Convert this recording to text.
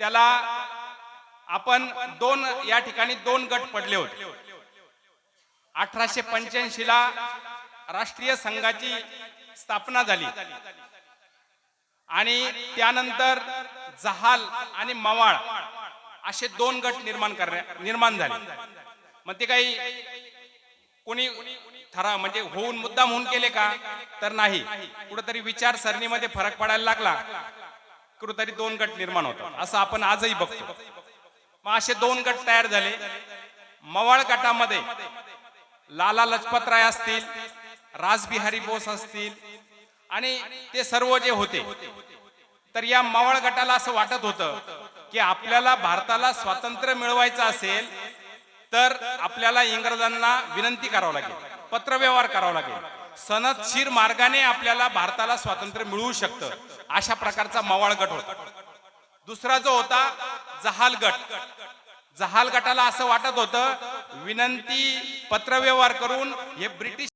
त्याला आपण दोन या ठिकाणी दोन गट पडले होते. अठराशे पंच्याऐंशी ला राष्ट्रीय संघाची स्थापना झाली. आणि त्यानंतर जहाल आणि मवाळ असे दोन गट निर्माण करण्या निर्माण झाले. मग ते काही कोणी ठरा म्हणजे होऊन मुद्दाम होऊन केले का? तर नाही. कुठेतरी विचारसरणीमध्ये फरक पडायला लागला. कुठेतरी दोन गट निर्माण होतात. असं आपण आजही बघतो. मग असे दोन गट तयार झाले. मवाळ गटामध्ये लाला लजपतराय असतील राजबिहारी बोस असतील आणि ते सर्व जे होते तर या मवाळ गटाला असं वाटत होतं की आपल्याला भारताला स्वातंत्र्य मिळवायचं असेल तर आपल्याला इंग्रजांना विनंती करावं लागेल पत्रव्यवहार करावा लागेल. सनदशीर मार्गाने आपल्याला भारताला स्वातंत्र्य मिळवू शकतं. अशा प्रकारचा मवाळ गट होता. दुसरा जो होता जहाल गट जहाल गटाला असं वाटत होतं विनंती पत्रव्यवहार करून हे ब्रिटिश